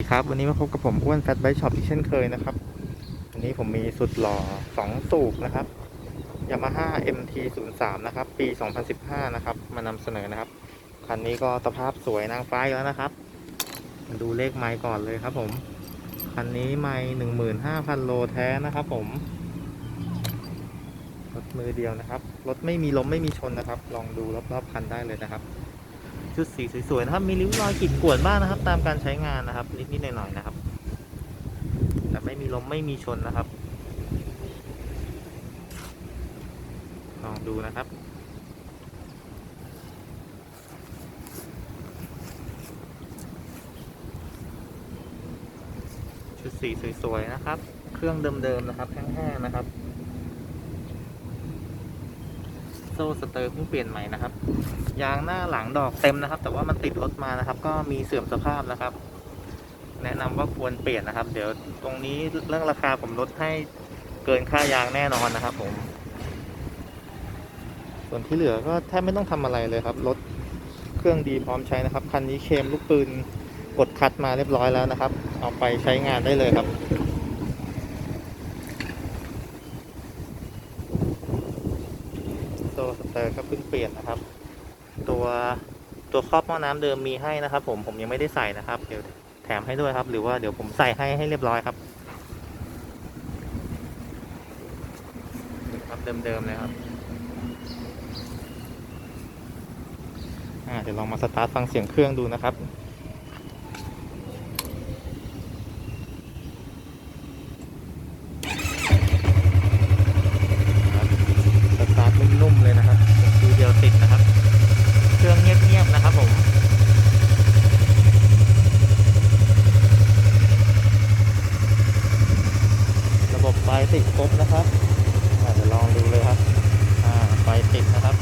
ครับวันนี้มาพบกับผมอ้วนแฟตไบช็อปอีกเช่นเคยนะครับ วันนี้ผมมีสุดหล่อ2สูบนะครับ Yamaha MT 0 3นะครับ ปี 2015 นะครับ มานำเสนอนะครับ คันนี้ก็สภาพสวยนางฟ้าอยู่แล้วนะครับมาดูเลขไมล์ก่อนเลยครับผม คันนี้ไมล์15,000 โลแท้นะครับผม รถมือเดียวนะครับ รถไม่มีล้มไม่มีชนนะครับ ลองดูรอบๆคันได้เลยนะครับ ชุดสีสวยๆนะครับ มีริ้วรอยขีดข่วนบ้างนะครับ ตามการใช้งานนะครับ นิดๆหน่อยๆนะครับ แต่ไม่มีล้มไม่มีชนนะครับ ลองดูนะครับชุดสีสวยๆนะครับ เครื่องเดิมๆนะครับแห้งๆนะครับ โซ่สเตอร์เพิ่งเปลี่ยนใหม่นะครับ ยางหน้าหลังดอกเต็มนะครับ แต่ว่ามันติดรถมานะครับ ก็มีเสื่อมสภาพนะครับ แนะนำว่าควรเปลี่ยนนะครับ เดี๋ยวตรงนี้เรื่องราคาผมลดให้เกินค่ายางแน่นอนนะครับ ผม ส่วนที่เหลือก็แทบไม่ต้องทำอะไรเลยครับรถเครื่องดีพร้อมใช้นะครับคันนี้เคมลูกปืนกดคัดมาเรียบร้อยแล้วนะครับ เอาไปใช้งานได้เลยครับ โซ่สเตอร์ก็เพิ่งเปลี่ยนนะครับ ตัวตัวครอบหม้อน้ำเดิมมีให้นะครับ ผมผมยังไม่ได้ใส่นะครับ เดี๋ยวแถมให้ด้วยครับ หรือว่าเดี๋ยวผมใส่ให้ให้เรียบร้อยครับนี่ครับเดิมๆเลยครับอ่าเดี๋ยวลองมาสตาร์ทฟังเสียงเครื่องดูนะครับสตาร์ทนุ่มๆเลยนะครับดูเดียวติดนะครับ เครื่องเงียบๆนะครับผม ระบบไฟติดครบ นะครับอะเดี๋ยวลองดูเลยครับอ่าไฟติดนะครับ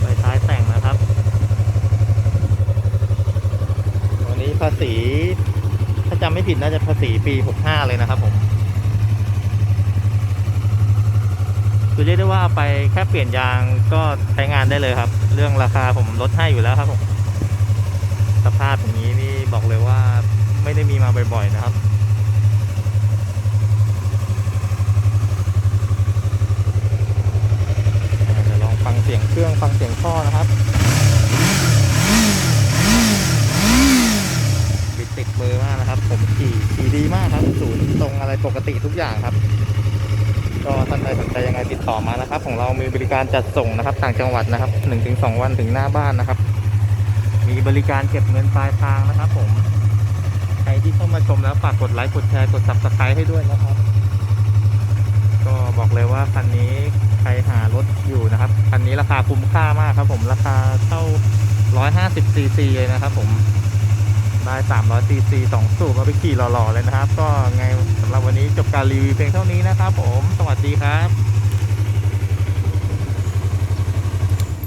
ไฟท้ายแต่งนะครับ วันนี้ภาษี ถ้าจำไม่ผิดน่าจะภาษีปี 65 เลยนะครับผมคือเรียกได้ว่าเอาไปแค่เปลี่ยนยางก็ใช้งานได้เลยครับ เรื่องราคาผมลดให้อยู่แล้วครับผม สภาพอย่างนี้นี่ บอกเลยว่าไม่ได้มีมาบ่อยๆนะครับเดี๋ยวลองฟังเสียงเครื่องฟังเสียงท่อนะครับติดติดมือมากนะครับ ผมขี่ขี่ดีมากครับศูนย์ตรงอะไรปกติทุกอย่างครับ ก็ท่านใดสนใจยังไงติดต่อมานะครับ ของเรามีบริการจัดส่งนะครับ ต่างจังหวัดนะครับหนึ่งถึงสองวันถึงหน้าบ้านนะครับ มีบริการเก็บเงินปลายทางนะครับ ผม ใครที่เข้ามาชมแล้วฝากกดไลค์กดแชร์กด subscribe ให้ด้วยนะครับ ก็บอกเลยว่าคันนี้ใครหารถอยู่นะครับคันนี้ราคาคุ้มค่ามากครับ ผมราคาเท่า 150 cc เลยนะครับ ผมได้300 cc 2สูบเอาไปขี่หล่อๆเลยนะครับ ก็ไงสำหรับวันนี้จบการรีวิวเพียงเท่านี้นะครับ ผม สวัสดีครับ